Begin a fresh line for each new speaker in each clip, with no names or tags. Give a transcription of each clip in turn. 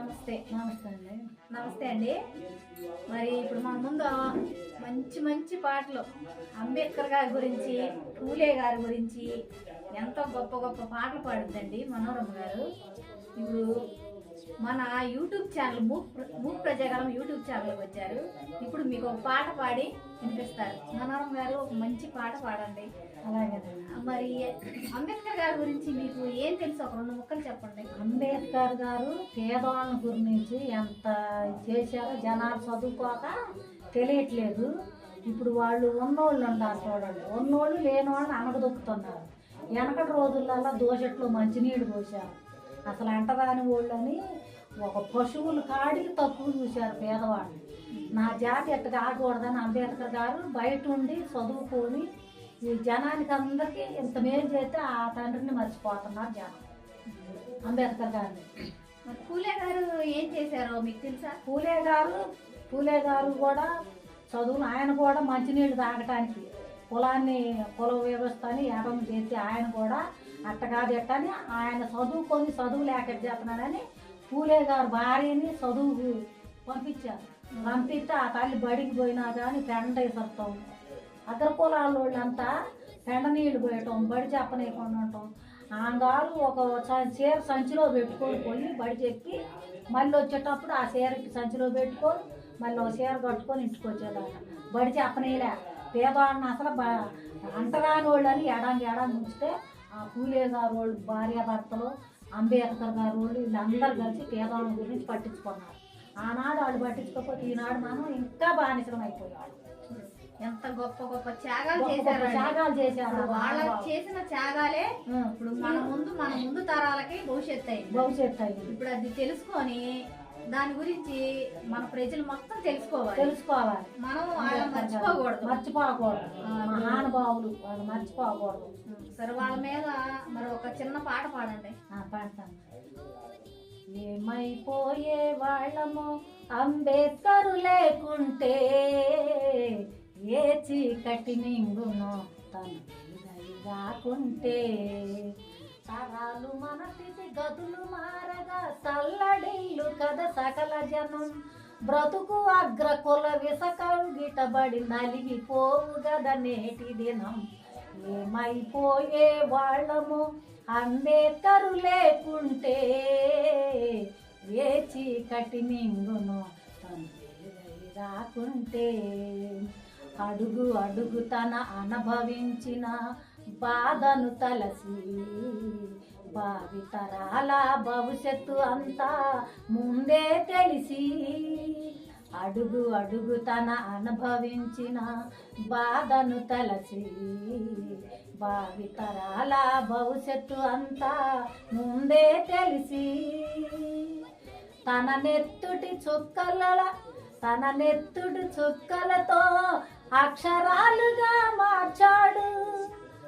నమస్తే.
నమస్తే అండి.
నమస్తే అండి. మరి ఇప్పుడు మన ముందు మంచి మంచి పాటలు. అంబేద్కర్ గారి గురించి పూలే గారి గురించి ఎంతో గొప్ప గొప్ప పాటలు పాడుద్దండి మనోరమ గారు. ఇప్పుడు మన యూట్యూబ్ ఛానల్ మూక్ మూక్ ప్రజాగలం యూట్యూబ్ ఛానల్కి వచ్చారు. ఇప్పుడు మీకు ఒక పాట పాడి వినిపిస్తారు. మనోరమ గారు ఒక మంచి పాట పాడండి.
అలా
మరి అంబేద్కర్ గారి గురించి మీకు ఏం తెలుసు? ఒక రెండు ముక్కలు చెప్పండి.
అంబేద్కర్ గారు పేదవాళ్ళ గురించి ఎంత చేశారో జనాలు చదువుకోక తెలియట్లేదు. ఇప్పుడు వాళ్ళు ఉన్నోళ్ళు ఉండాలి చూడండి. ఉన్నోళ్ళు లేని వాళ్ళని అనగదొక్కుతున్నారు. వెనకటి రోజులలో దోషట్లో మంచినీళ్ళు పోశారు. అసలు అంటరాని వాళ్ళని ఒక పశువులు కాడికి తక్కువ చూశారు పేదవాళ్ళు. నా జాతి ఎట్ట కాకూడదని అంబేద్కర్ గారు బయట ఉండి చదువుకొని ఈ జనానికి అందరికీ ఇంత మేలు చేస్తే ఆ తండ్రిని మర్చిపోతున్నారు జనం. అంబేద్కర్ గారిని.
మరి పూలే గారు ఏం చేశారో మీకు తెలుసా?
పూలే గారు పూలే గారు కూడా చదువులు ఆయన కూడా మంచినీళ్ళు తాగటానికి కులాన్ని కుల వ్యవస్థని ఏకం చేసి ఆయన కూడా అట్ట కాదు ఎట్ట అని ఆయన చదువుకొని చదువు లేక చేస్తున్నాడని పూలే గారు భార్యని చదువు పంపించారు. పంపిస్తే ఆ తల్లి బడికి పోయినా కానీ పెండ వేసొస్తాం అగ్ర వాళ్ళంతా పెండ నీళ్ళు పోయటం బడి చెప్పనీయకుండా ఉండటం ఆంగారు ఒక చీర సంచిలో పెట్టుకొని పోయి బడి చెప్పి మళ్ళీ వచ్చేటప్పుడు ఆ చీరకి సంచిలో పెట్టుకొని మళ్ళీ ఒక చీర కట్టుకొని ఇంటికి వచ్చేదాకా బడి చెప్పనీయలే పేదవాడిని అసలు బ అంటరాని వాళ్ళని ఎడాంగి ఎడాంగి ఉంచితే ఆ పూలే గారు వాళ్ళు భార్యాభర్తలు అంబేద్కర్ గారు వాళ్ళు వీళ్ళందరూ కలిసి పేదవాళ్ళ గురించి పట్టించుకున్నారు. ఆనాడు వాళ్ళు పట్టించుకోకపోతే ఈనాడు మనం ఇంకా బానిసలం అయిపోయాడు
ఎంత గొప్ప గొప్ప త్యాగాలు చేశారు
త్యాగాలు చేశారు.
వాళ్ళ చేసిన త్యాగాలే ఇప్పుడు మన ముందు మన ముందు తరాలకి భవిష్యత్తు అయింది.
భవిష్యత్తు అయింది.
ఇప్పుడు అది తెలుసుకొని దాని గురించి మన ప్రజలు మొత్తం తెలుసుకోవాలి.
తెలుసుకోవాలి.
మనం వాళ్ళని మర్చిపోకూడదు.
మర్చిపోకూడదు. మహానుభావులు వాళ్ళు మర్చిపోకూడదు.
సరే వాళ్ళ మీద మరి ఒక చిన్న పాట పాడండి.
ఆ, పాడతాను. ఏమైపోయే వాళ్ళము అంబేద్కరు లేకుంటే ఏ చీకటి నింగును తను రాకుంటే తరాలు మన తిది గదులు మారగా చల్లడిల్లు కథ సకల జనం బ్రతుకు అగ్ర కుల విసకంగిటబడి నలిగిపోవు గద నేటి దినం. ఏమైపోయే వాళ్ళము అంబేద్కరు లేకుంటే ఏ చీకటి నింగును తను రాకుంటే అడుగు అడుగు తన అనుభవించిన బాధను తలసి భావితరాల భవిష్యత్తు అంతా ముందే తెలిసి అడుగు అడుగు తన అనుభవించిన బాధను తలసి భావితరాల భవిష్యత్తు అంతా ముందే తెలిసి తన నెత్తుటి చుక్కల తన నెత్తుడు చుక్కలతో అక్షరాలుగా మార్చాడు.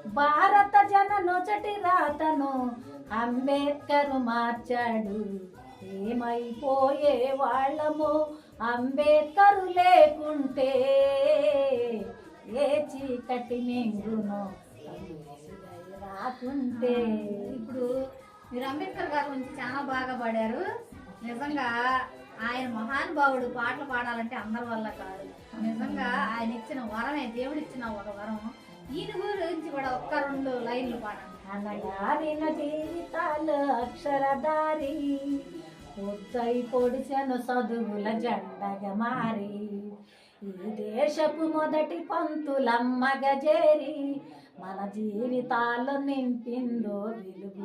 భారత జన నొచటి రాతను అంబేద్కర్ మార్చాడు. ఏమైపోయే వాళ్ళము అంబేద్కరు లేకుంటే ఏ చీకటి మింగునో రాకుంటే.
ఇప్పుడు మీరు అంబేద్కర్ గారి గురించి చాలా బాగా పాడారు. నిజంగా ఆయన మహానుభావుడు పాటలు పాడాలంటే అందరి వల్ల కాదు. నిజంగా ఆయన ఇచ్చిన వరమే దేవుడు ఇచ్చిన ఒక వరం. ఈయన గురించి కూడా ఒక్క రెండు లైన్లు పాడండి.
అనగా జీవితాలు అక్షరదారి ఉద్దై పొడిచెను చదువుల జెండగా మారి. ఈ దేశపు మొదటి పంతులమ్మగ చేరి మన జీవితాలు నింపిందో వెలుగు.